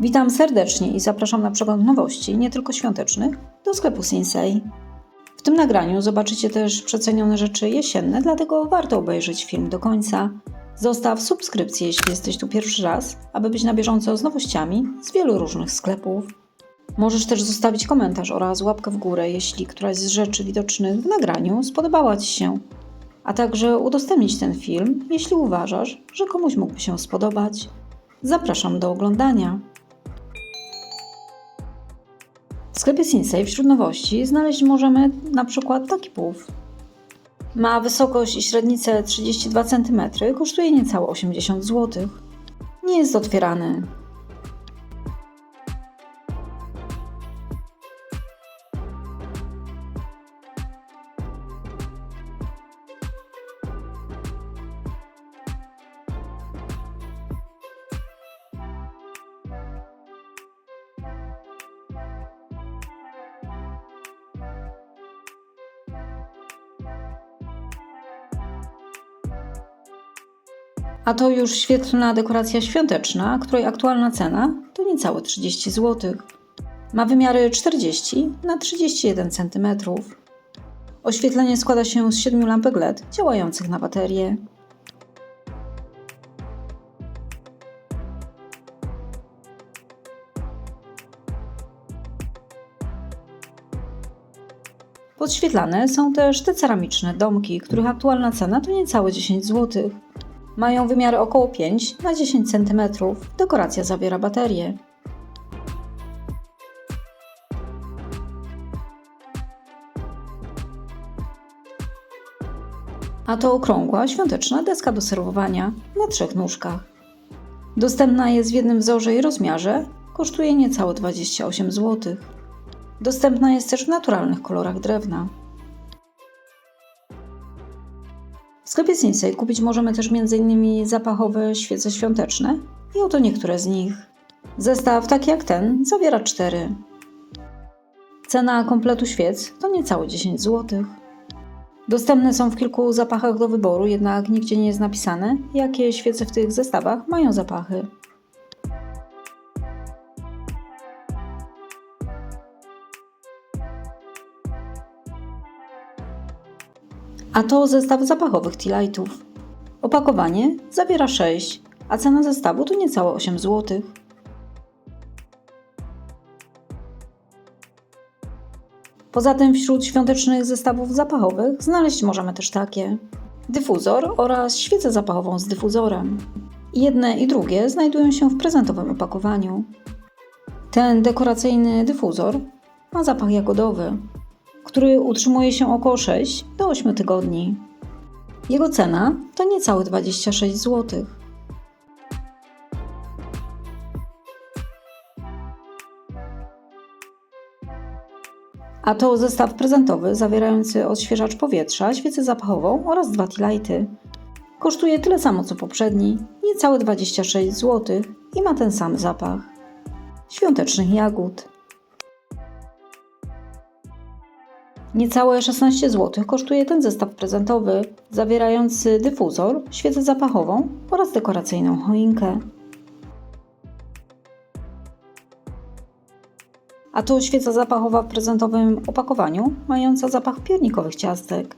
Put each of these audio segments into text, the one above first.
Witam serdecznie i zapraszam na przegląd nowości, nie tylko świątecznych, do sklepu Sinsei. W tym nagraniu zobaczycie też przecenione rzeczy jesienne, dlatego warto obejrzeć film do końca. Zostaw subskrypcję, jeśli jesteś tu pierwszy raz, aby być na bieżąco z nowościami z wielu różnych sklepów. Możesz też zostawić komentarz oraz łapkę w górę, jeśli któraś z rzeczy widocznych w nagraniu spodobała Ci się, a także udostępnić ten film, jeśli uważasz, że komuś mógłby się spodobać. Zapraszam do oglądania. Sklepie Sinsei wśród nowości znaleźć możemy na przykład taki puf. Ma wysokość i średnicę 32 cm, kosztuje niecałe 80 zł. Nie jest otwierany. A to już świetlna dekoracja świąteczna, której aktualna cena to niecałe 30 zł. Ma wymiary 40 na 31 cm. Oświetlenie składa się z 7 lampek LED działających na baterię. Podświetlane są też te ceramiczne domki, których aktualna cena to niecałe 10 zł. Mają wymiary około 5 na 10 cm. Dekoracja zawiera baterię. A to okrągła, świąteczna deska do serwowania na trzech nóżkach. Dostępna jest w jednym wzorze i rozmiarze, kosztuje niecałe 28 zł. Dostępna jest też w naturalnych kolorach drewna. Sklepie Sinsei kupić możemy też m.in. zapachowe świece świąteczne i oto niektóre z nich. Zestaw taki jak ten zawiera cztery. Cena kompletu świec to niecałe 10 zł. Dostępne są w kilku zapachach do wyboru, jednak nigdzie nie jest napisane, jakie świece w tych zestawach mają zapachy. A to zestaw zapachowych tea lightów. Opakowanie zawiera 6, a cena zestawu to niecałe 8 zł. Poza tym wśród świątecznych zestawów zapachowych znaleźć możemy też takie. Dyfuzor oraz świecę zapachową z dyfuzorem. Jedne i drugie znajdują się w prezentowym opakowaniu. Ten dekoracyjny dyfuzor ma zapach jagodowy, który utrzymuje się około 6 do 8 tygodni. Jego cena to niecałe 26 zł. A to zestaw prezentowy zawierający odświeżacz powietrza, świecę zapachową oraz dwa lighty. Kosztuje tyle samo co poprzedni, niecałe 26 zł i ma ten sam zapach. Świątecznych jagód. Niecałe 16 zł kosztuje ten zestaw prezentowy, zawierający dyfuzor, świecę zapachową oraz dekoracyjną choinkę. A to świeca zapachowa w prezentowym opakowaniu, mająca zapach piernikowych ciastek.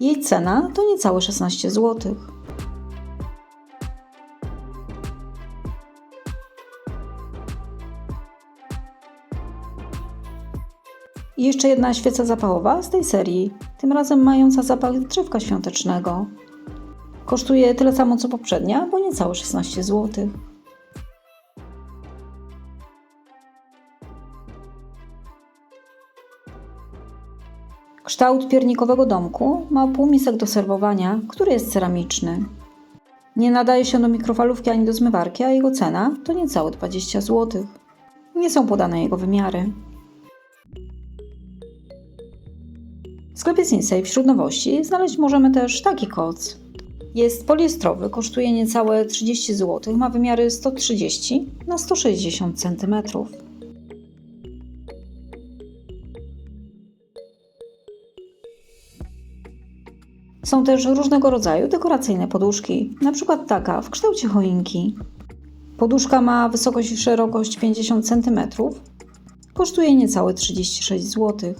Jej cena to niecałe 16 zł. I jeszcze jedna świeca zapachowa z tej serii, tym razem mająca zapach drzewka świątecznego. Kosztuje tyle samo co poprzednia, bo niecałe 16 zł. Kształt piernikowego domku ma półmisek do serwowania, który jest ceramiczny. Nie nadaje się do mikrofalówki ani do zmywarki, a jego cena to niecałe 20 zł. Nie są podane jego wymiary. Sklepie Sinsei wśród nowości znaleźć możemy też taki koc. Jest poliestrowy, kosztuje niecałe 30 zł, ma wymiary 130 na 160 cm. Są też różnego rodzaju dekoracyjne poduszki, przykład taka w kształcie choinki. Poduszka ma wysokość i szerokość 50 cm. Kosztuje niecałe 36 zł.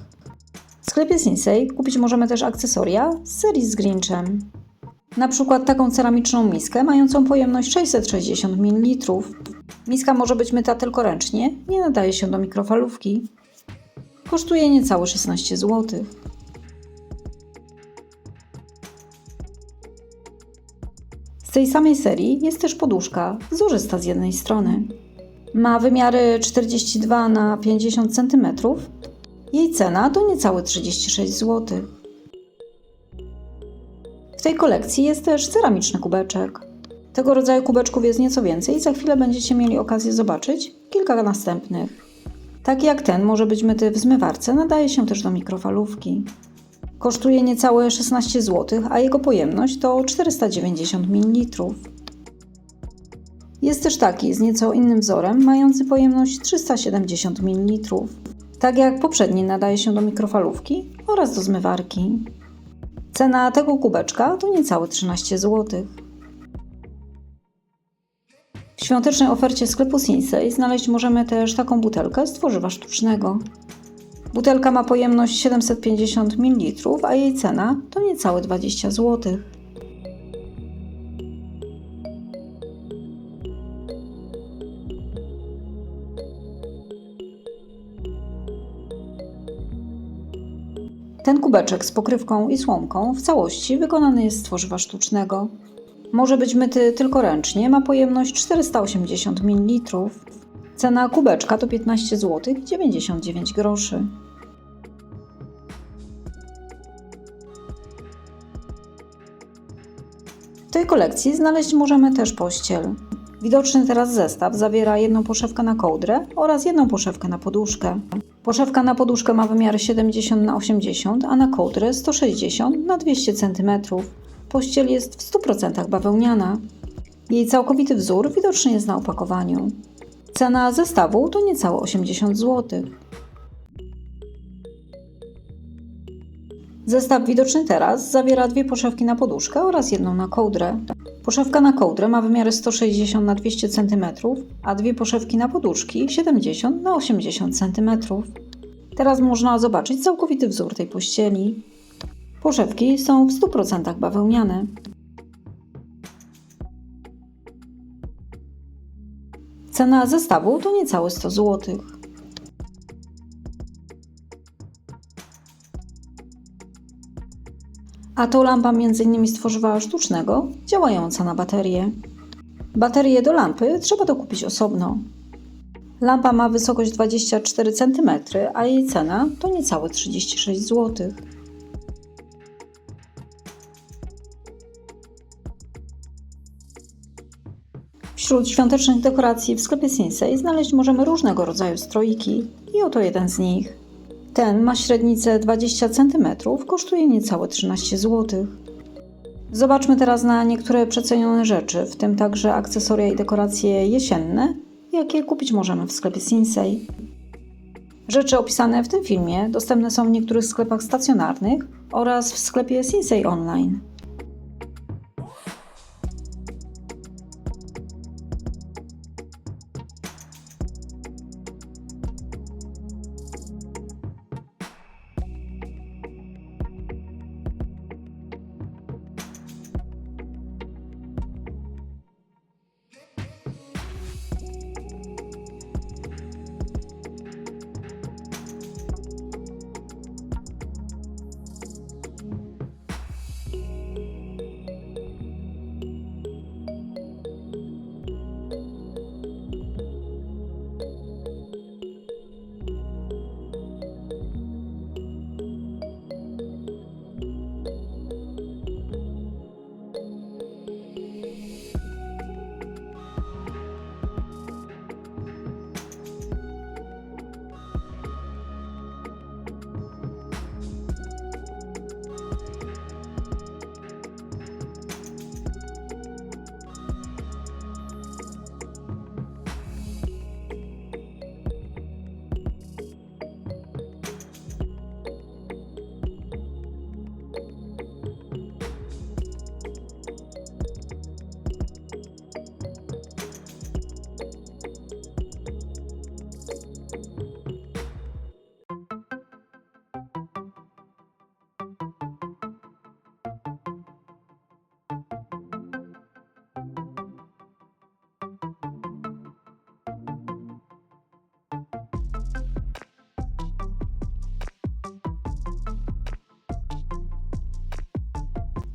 W sklepie Sinsei kupić możemy też akcesoria z serii z Grinchem. Na przykład taką ceramiczną miskę mającą pojemność 660 ml. Miska może być myta tylko ręcznie, nie nadaje się do mikrofalówki. Kosztuje niecałe 16 zł. Z tej samej serii jest też poduszka, wzorzysta z jednej strony. Ma wymiary 42 na 50 cm. Jej cena to niecałe 36 zł. W tej kolekcji jest też ceramiczny kubeczek. Tego rodzaju kubeczków jest nieco więcej i za chwilę będziecie mieli okazję zobaczyć kilka następnych. Taki jak ten może być myty w zmywarce, nadaje się też do mikrofalówki. Kosztuje niecałe 16 zł, a jego pojemność to 490 ml. Jest też taki z nieco innym wzorem, mający pojemność 370 ml. Tak jak poprzedni nadaje się do mikrofalówki oraz do zmywarki. Cena tego kubeczka to niecałe 13 zł. W świątecznej ofercie sklepu Sinsei znaleźć możemy też taką butelkę z tworzywa sztucznego. Butelka ma pojemność 750 ml, a jej cena to niecałe 20 zł. Ten kubeczek z pokrywką i słomką w całości wykonany jest z tworzywa sztucznego. Może być myty tylko ręcznie, ma pojemność 480 ml. Cena kubeczka to 15 zł 99 groszy. W tej kolekcji znaleźć możemy też pościel. Widoczny teraz zestaw zawiera jedną poszewkę na kołdrę oraz jedną poszewkę na poduszkę. Poszewka na poduszkę ma wymiary 70 na 80, a na kołdrę 160 na 200 cm. Pościel jest w 100% bawełniana. Jej całkowity wzór widoczny jest na opakowaniu. Cena zestawu to niecałe 80 zł. Zestaw widoczny teraz zawiera dwie poszewki na poduszkę oraz jedną na kołdrę. Poszewka na kołdrę ma wymiary 160 na 200 cm, a dwie poszewki na poduszki 70 na 80 cm. Teraz można zobaczyć całkowity wzór tej pościeli. Poszewki są w 100% bawełniane. Cena zestawu to niecałe 100 zł. A to lampa m.in. z tworzywa sztucznego, działająca na baterię. Baterię do lampy trzeba dokupić osobno. Lampa ma wysokość 24 cm, a jej cena to niecałe 36 zł. Wśród świątecznych dekoracji w sklepie Sinsei znaleźć możemy różnego rodzaju stroiki i oto jeden z nich. Ten ma średnicę 20 cm, kosztuje niecałe 13 zł. Zobaczmy teraz na niektóre przecenione rzeczy, w tym także akcesoria i dekoracje jesienne, jakie kupić możemy w sklepie Sinsei. Rzeczy opisane w tym filmie dostępne są w niektórych sklepach stacjonarnych oraz w sklepie Sinsei Online.